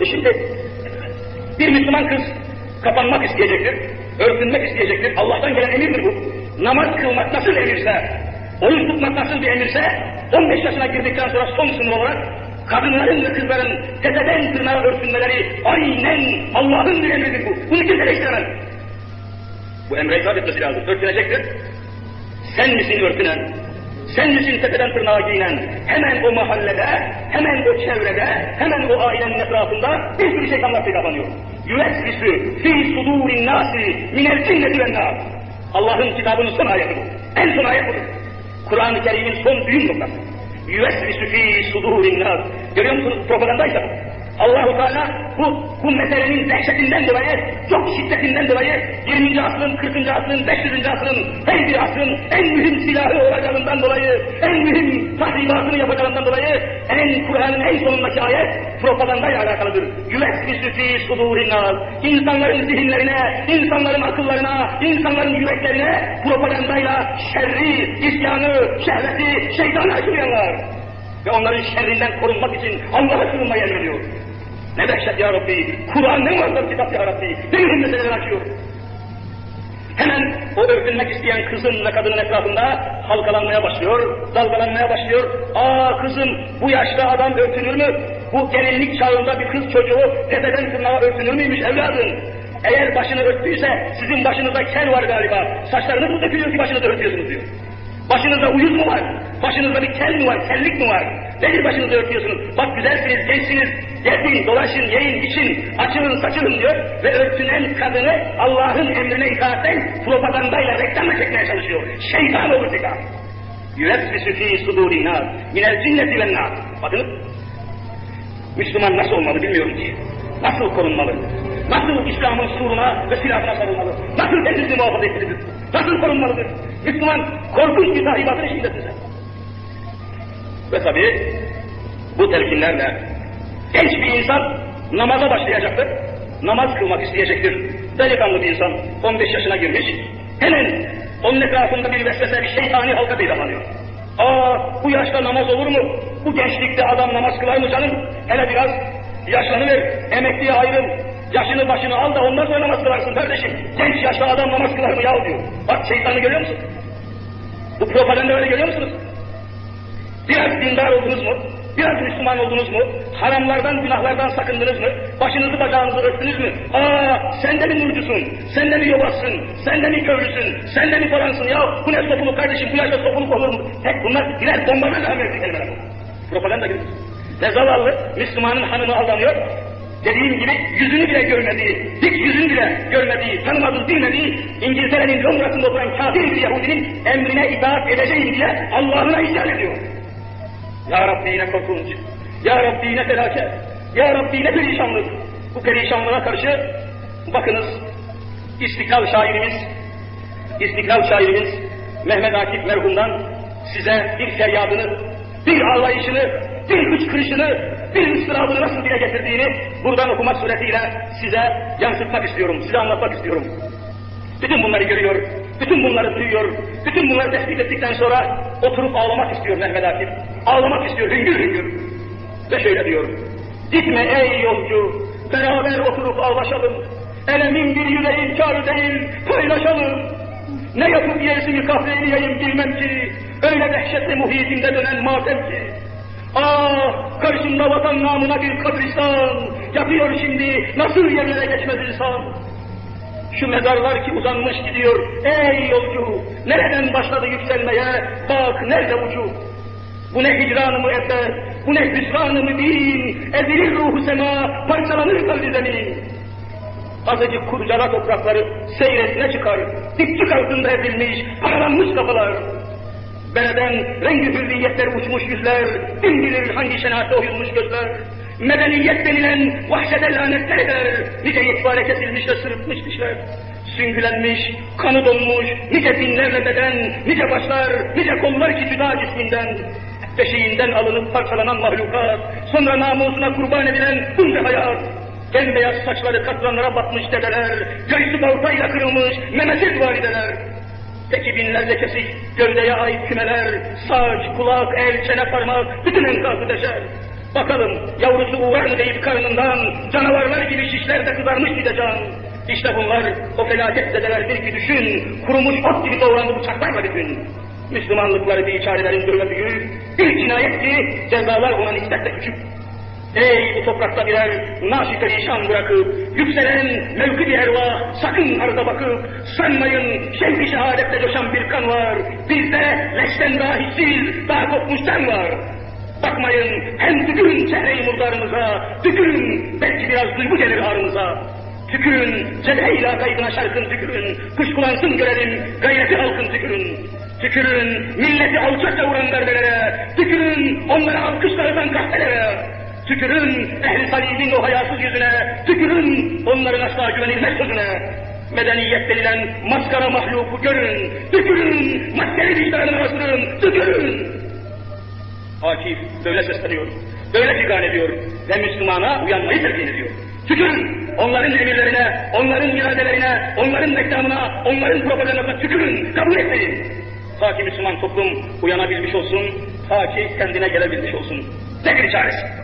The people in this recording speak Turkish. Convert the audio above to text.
E şimdi bir Müslüman kız kapanmak isteyecektir, örtünmek isteyecektir. Allah'tan gelen emirdir bu. Namaz kılmak nasıl emirse, oruç tutmak nasıl bir emirse, 15 yaşına girdikten sonra son sınır olarak kadınların ve kızların tepeden tırnağa örtünmeleri aynen Allah'ın bir emridir bu. Bunu kimse değiştiremez. Bu emre itaat etmesi lazım. Örtünecektir. Sen misin örtünen? Sen misin tepeden tırnağa giyinen? Hemen o mahallede, hemen o çevrede, hemen o ailenin etrafında bir sürü şeytanlar peygamberliyor. Yüvesvisü fî sudûrin nâsi minel cinneti ve nâs. Allah'ın kitabının son ayeti bu. En son ayet budur. Kur'an-ı Kerim'in son düğüm noktası. Yüvesvisü fî sudûrin nâs. Görüyor musunuz? Propagandaysa bu. Allahu Teala bu, bu meselenin dehşetinden dolayı, çok şiddetinden dolayı 20. asrın, 40. asrın, 500. asrın, her bir asrın en mühim silahı olacağından dolayı, en mühim tahribatını yapacağından dolayı, en Kur'an'ın en sonundaki ayet propagandayla alakalıdır. Yüvesvisü fî sudûrinnâs. İnsanların zihinlerine, insanların akıllarına, insanların yüreklerine propagandayla şerri, isyanı, şehveti, şeytanı aşılayanlar. Ve onların şerrinden korunmak için Allah'a sığınmayı emrediyor. Ne dehşet ya Rabbi, Kur'an ne muazzam kitap ya Rabbi, ne meseleler açıyor. Hemen o örtünmek isteyen kızın ve kadının etrafında halkalanmaya başlıyor, dalgalanmaya başlıyor. Aa kızım bu yaşta adam örtünür mü? Bu gelinlik çağında bir kız çocuğu tepeden tırnağa örtünür müymüş evladım? Eğer başını örttüyse sizin başınızda kel var galiba. Saçlarınız mı dökülüyor ki başınızı örtüyorsunuz diyor. Başınızda uyuz mu var? Başınızda bir kel mi var? Kellik mi var? Nedir başınızı örtüyorsunuz? Bak güzelsiniz, gençsiniz. Gezin, dolaşın, yiyin, için, açılın, saçılın diyor. Ve örtünen kadını Allah'ın emrine itaatten propagandayla reklama çekmeye çalışıyor. Şeytan olur zeka. Yüvesvisü fî sudûrînâ minel cinneti ve nâs. Bakın, Müslüman nasıl olmalı bilmiyorum ki. Nasıl korunmalı? Nasıl İslam'ın suruna ve silahına sarılmalı? Nasıl kendisini muhafaza etmelidir? Nasıl korunmalıdır? Müslüman korkunç bir tahribatın içindesin. Ve tabii bu telkinlerle genç bir insan namaza başlayacaktır. Namaz kılmak isteyecektir. Delikanlı bir insan 15 yaşına girmiş. Hemen onun etrafında bir vesvese, bir şeytani halka peydalanıyor. Aa bu yaşta namaz olur mu? Bu gençlikte adam namaz kılar mı canım? Hele biraz yaşlanıver, emekliye ayrıl, yaşını başını al da ondan sonra namaz kılarsın kardeşim. Genç yaşta adam namaz kılar mı ya diyor. Bak şeytanı görüyor musun? Bu propaganda öyle görüyor musunuz? Biraz dindar oldunuz mu? Biraz Müslüman oldunuz mu? Haramlardan, günahlardan sakındınız mı? Başınızı bacağınızı örttünüz mü? Aa sen de mi nurcusun? Sen de mi yobazsın? Sen de mi köylüsün? Sen de mi falansın? Ya bu ne sopuluk kardeşim? Bu yaşta sopuluk olur mu? Hep bunlar birer bombadan verdi kelimeler bu. Propaganda gibi. Ne zavallı Müslümanın hanımı aldanıyor. Dediğim gibi yüzünü bile görmediği, hiç yüzünü bile görmediği, tanımadığı, bilmediği İngiltere'nin Londra'sında oturan kafir bir Yahudinin emrine itaat edeceğim diye Allah'ına isyan ediyor. Ya Rabbi ne korkunç, Ya Rabbi ne felaket, Ya Rabbi ne perişanlık. Bu perişanlığa karşı bakınız İstiklal şairimiz, İstiklal şairimiz Mehmet Akif merhumdan size bir feryadını, bir ağlayışını, bir hıçkırışını, bir ıstırabını nasıl dile getirdiğini buradan okumak suretiyle size yansıtmak istiyorum, size anlatmak istiyorum. Bütün bunları görüyor, bütün bunları duyuyor, bütün bunları tespit ettikten sonra oturup ağlamak istiyor Mehmet Akif. Ağlamak istiyor, hüngür hüngür. Ve şöyle diyor, gitme ey yolcu, beraber oturup ağlaşalım. Elemin bir yüreğin kârı değil, paylaşalım. Ne yapıp yersini kahveleyeyim bilmem ki, öyle dehşetli muhitinde dönen matem ki. Ah, karşımda vatan namına bir kabristan, yapıyor şimdi, nasıl yerlere geçmez insan. Şu mezarlar ki uzanmış gidiyor. Ey yolcu! Nereden başladı yükselmeye? Bak nerede ucu? Bu ne hicran-ı müebber, bu ne hüsran-ı mübin, ezilir ruhu sema, parçalanır kalbi zemin. Azıcık kurcala toprakları, seyretine çıkar, dipçik altında ezilmiş, paralanmış kafalar. Bereden rengi hürriyetler uçmuş yüzler, kim bilir hangi şenate oyulmuş gözler. Medeniyet denilen vahşete lanetler eder, nice yekbare kesilmiş ve sırıtmış dişler. Süngülenmiş, kanı donmuş, nice binlerle beden, nice başlar, nice kollar ki cüda cisminden. Beşiğinden alınıp parçalanan mahlukat, sonra namusuna kurban edilen bunca hayat. Bembeyaz saçları katranlara batmış dedeler, göğsü baltayla kırılmış memesiz valideler. Peki binlerce kesik, gövdeye ait kümeler, saç, kulak, el, çene parmak, bütün enkazı deşer. Bakalım yavrusu uğrar mı deyip karnından canavarlar gibi şişlerde kızarmış bir can. İşte bunlar o felaket zedelerdir ki düşün, kurumuş ot gibi doğrandı bıçaklarla bütün. Müslümanlıkları bir çarelerin durma büyük, bir cinayet ki cezalar ona nispetle küçük. Ey bu toprakta birer naşi perişan bırakıp, yükselen mevki bir erva, sakın arada bakıp, sanmayın şevki şehadette coşan bir kan var, bizde leşten daha hissiz, daha kopmuş can var. Bakmayın hem tükürün çehre-i murdarımıza, tükürün belki biraz duygu gelir ağrımıza. Tükürün cedhe kaydına şarkın tükürün, kuşkulansın görelim gayreti halkın tükürün. Tükürün milleti alçakça vuran darbelere, tükürün onları alkışla kahvelere. Tükürün ehli salibin o hayasız yüzüne, tükürün onların asla güvenilmez sözüne. Medeniyet denilen maskara mahluku görün, tükürün maskeli vicdanını öldürün, tükürün. Akif böyle sesleniyor, böyle figan ediyor ve Müslümana uyanmayı terkin ediyor. Tükürün onların emirlerine, onların iradelerine, onların mektamına, onların propagandasına tükürün, kabul etmeyin. Ta ki Müslüman toplum uyanabilmiş olsun, ta ki kendine gelebilmiş olsun. Nedir çaresi?